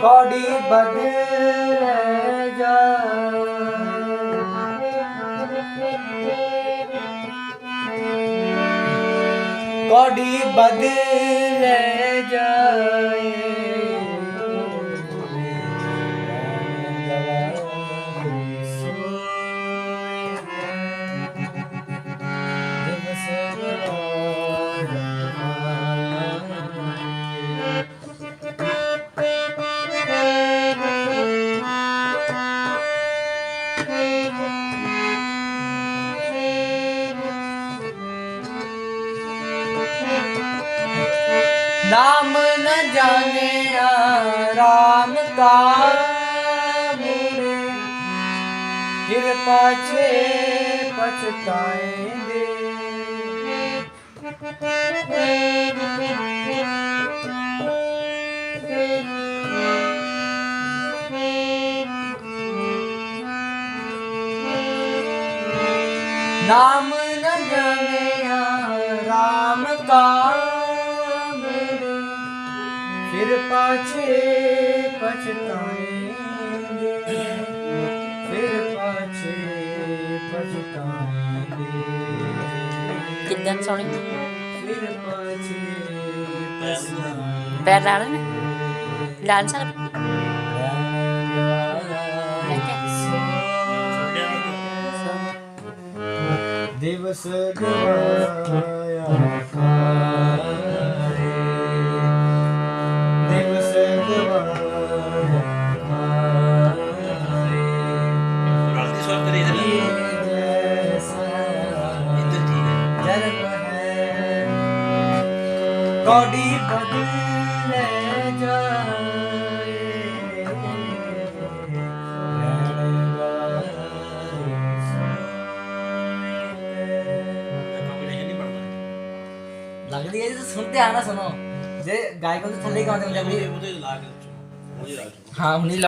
ਕੋੜੀ ਬਦਲ ਜਾ ਕੋਡੀ ਬਦਲ ਜਾਏ। ਨਾਮ ਨ ਜਾਣਿਆ RAM ਕਾ ਮੂਰੇ ਫਿਰ ਪਾਛੇ ਪਛਤਾਏਂਗੇ। ਨਾਮ ਨ ਜਾਣਿਆ RAM ਕਾ पाछे पछताएंगे फिर पाछे पछताएंगे कितने सोनी फिर पाछे पैर डाल डांस दिवस गया ਕੋਡੀ ਬਦਲ ਜਾਏ। ਲੱਗਦੀ ਹੈ ਜੀ ਸੁਣਤੇ ਆਣਾ ਸੁਣੋ। ਜੇ ਗਾਇਕ ਨੂੰ ਥੱਲੇ ਗਾਉਂਦੇ ਹੁੰਦੇ ਉਹਦੇ ਆਪਣੀ ਉਹਦੇ ਲਾ ਕੇ ਉਹਦੇ ਲਾ ਕੇ ਹਾਂ ਹੁਣੀ